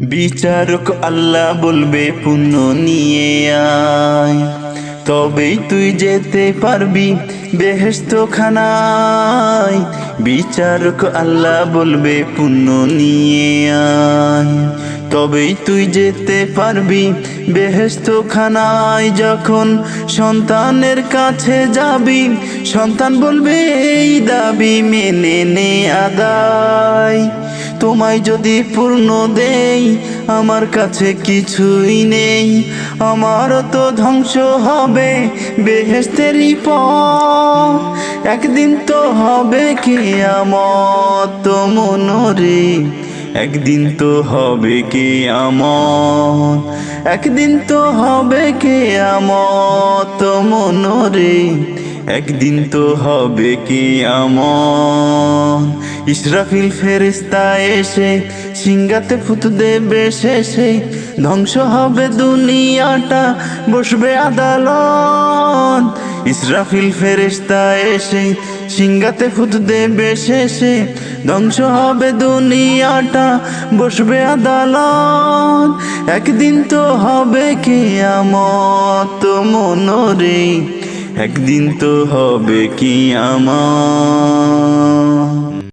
বিচারক আল্লাহ বলবে, পুণ্য নিয়ে আয়। তবেই তুই যেতে পারবি বেহেস্ত খানায় বিচারক আল্লাহ বলবে, পুণ্য নিয়ে আয়। তবেই তুই যেতে পারবি বেহেস্ত খানায় যখন সন্তানের কাছে যাবি, সন্তান বলবে, এই দাবি মেনে নে আদায়। তোমায় যদি পূর্ণ দেই, আমার কাছে কিছুই নেই। আমারও তো ধ্বংস হবে বেহেস্তেরই পথ। একদিন তো হবে কে আমত মনরে। একদিন তো হবে কে আমত একদিন তো হবে কে আমত মনরে। একদিন তো হবে কি আমন ইসরাফিল ফেরিস্তা এসে সিংগাতে ফুত দেবে শেষে, ধ্বংস হবে দুনিয়াটা, বসবে আদালত। ইসরাফিল ফেরিস্তা এসে সিংগাতে ফুত দেবে শেষে, ধ্বংস হবে দুনিয়াটা, বসবে আদালত। একদিন তো হবে কে আমত মনরে, একদিন তো হবে কি আমার